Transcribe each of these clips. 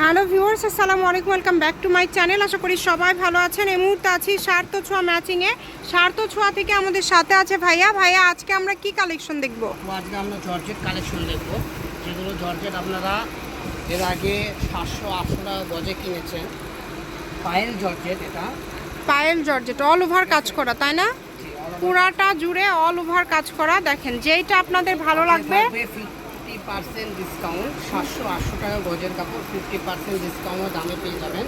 Hello viewers আসসালামু আলাইকুম welcome back to my channel. আশা করি সবাই ভালো আছেন। এই মুহূর্তে আছি সার্থ ছোঁয়া ম্যাচিংয়ে সার্থ ছোঁয়া থেকে আমাদের সাথে আছে ভাইয়া। ভাইয়া আজকে আমরা কি কালেকশন দেখব? আজকে আমরা জর্জেট কালেকশন দেখব যেগুলো জর্জেট আপনারা এর আগে সাতশো আটশো টাকা গজে কিনেছেন। পায়েল জর্জেট এটা। পায়েল জর্জেট অল ওভার কাজ করা তাই না? পুরাটা জুড়ে অল ওভার কাজ করা। দেখেন যেইটা আপনাদের ভালো লাগবে পার্সেন্ট ডিসকাউন্ট সাতশো আটশো টাকা গজের কাপড় ফিফটি পার্সেন্ট ডিসকাউন্ট দামে পেয়ে যাবেন।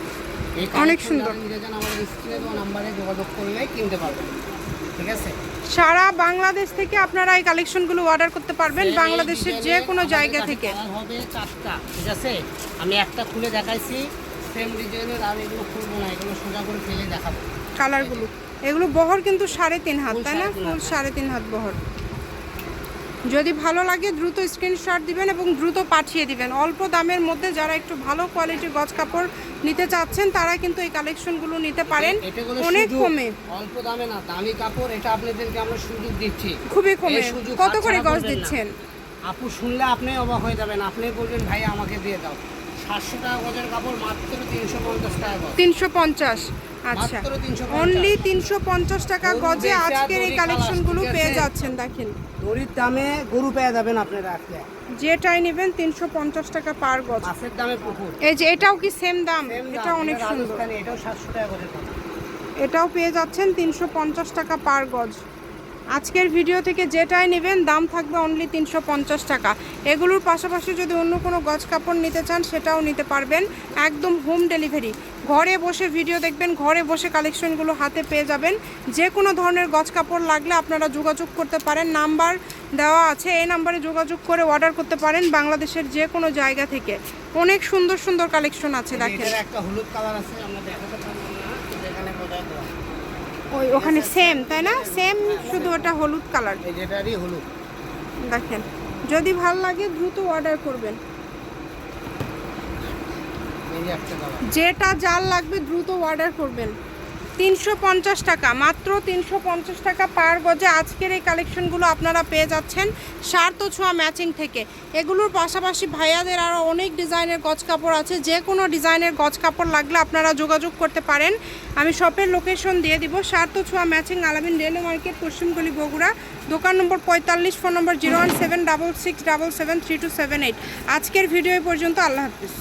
অনেক সুন্দর। নিতে চান আমাদের স্ক্রিনে দেওয়া নাম্বারে যোগাযোগ করলে কিনতে পারবেন। ঠিক আছে? সারা বাংলাদেশ থেকে আপনারা এই কালেকশনগুলো অর্ডার করতে পারবেন বাংলাদেশের যে কোনো জায়গা থেকে। হবে চারটা ঠিক আছে? আমি একটা খুলে দেখাইছি সেম ডিজাইনের আর এগুলো খুলবো না এগুলো সোজা করে ফেলে দেখাবো। কালারগুলো এগুলো বহর কিন্তু সাড়ে তিন হাত তাই না? ফুল সাড়ে তিন হাত বহর। যদি ভালো লাগে দ্রুত স্ক্রিনশট দিবেন এবং দ্রুত পাঠিয়ে দিবেন। অল্প দামের মধ্যে যারা একটু ভালো কোয়ালিটির গজ কাপড় নিতে চাচ্ছেন তারা কিন্তু এই কালেকশনগুলো নিতে পারেন। অনেক কমে। অল্প দামে না দামি কাপড় এটা আপনাদেরকে আমরা সুযোগ দিচ্ছি। খুবই কমে। কত করে গজ দিচ্ছেন? আপু শুনলে আপনি অবাক হয়ে যাবেন। আপনি বলবেন ভাই আমাকে দিয়ে দাও। সাতশো টাকা গজের কাপড় মাত্র তিনশো পঞ্চাশ টাকা তিনশো পঞ্চাশ। আচ্ছা। অনলি তিনশো পঞ্চাশ। টাকা গজে আজকের এই কালেকশনগুলো পেয়ে যাচ্ছেন দেখেন। দড়ির দামে গরু পেয়ে যাবেন আপনারা আজকে। যেটাই নেবেন তিনশো পঞ্চাশ টাকা পার গজ। মাছের দামে পুকুর এই যে এটাও কি সেম দাম? এটা অনেক সুন্দর। এটাও সাতশো টাকা গজের এটাও পেয়ে যাচ্ছেন তিনশো পঞ্চাশ টাকা পার গজ। আজকের ভিডিও থেকে যেটাই নেবেন দাম থাকবে অনলি তিনশো পঞ্চাশ টাকা। এগুলোর পাশাপাশি যদি অন্য কোনো গজ কাপড় নিতে চান সেটাও নিতে পারবেন একদম হোম ডেলিভারি ঘরে বসে ভিডিও দেখবেন ঘরে বসে কালেকশনগুলো হাতে পেয়ে যাবেন। যে কোনো ধরনের গজ কাপড় লাগলে আপনারা যোগাযোগ করতে পারেন। নাম্বার দেওয়া আছে এই নাম্বারে যোগাযোগ করে অর্ডার করতে পারেন বাংলাদেশের যে কোনো জায়গা থেকে। অনেক সুন্দর সুন্দর কালেকশন আছে দেখেন। একটা হলুদ কালার আছে আমরা দেখাতে পারব না এখানে ওই ওখানে সেম তাই না? সেম শুধু ওটা হলুদ কালার যেটারই হলুদ। দেখেন যদি ভালো লাগে দ্রুত অর্ডার করবেন। যেটা জাল লাগবে দ্রুত অর্ডার করবেন। তিনশো পঞ্চাশ টাকা, মাত্র তিনশো পঞ্চাশ টাকা পার গজে আজকের এই কালেকশনগুলো আপনারা পেয়ে যাচ্ছেন সার্থ ছোঁয়া ম্যাচিং থেকে। এগুলোর পাশাপাশি ভাইয়াদের আরও অনেক ডিজাইনের গজ কাপড় আছে, যে কোনো ডিজাইনের গজ কাপড় লাগলে আপনারা যোগাযোগ করতে পারেন। আমি শপের লোকেশন দিয়ে দিব সার্থ ছোঁয়া ম্যাচিং আলামিন রেলওয়ে মার্কেট, পশ্চিমগলি বগুড়া, দোকান নম্বর পঁয়তাল্লিশ, phone number zero one seven double six double seven three two seven eight. আজকের ভিডিও পর্যন্ত, আল্লাহ হাফিজ।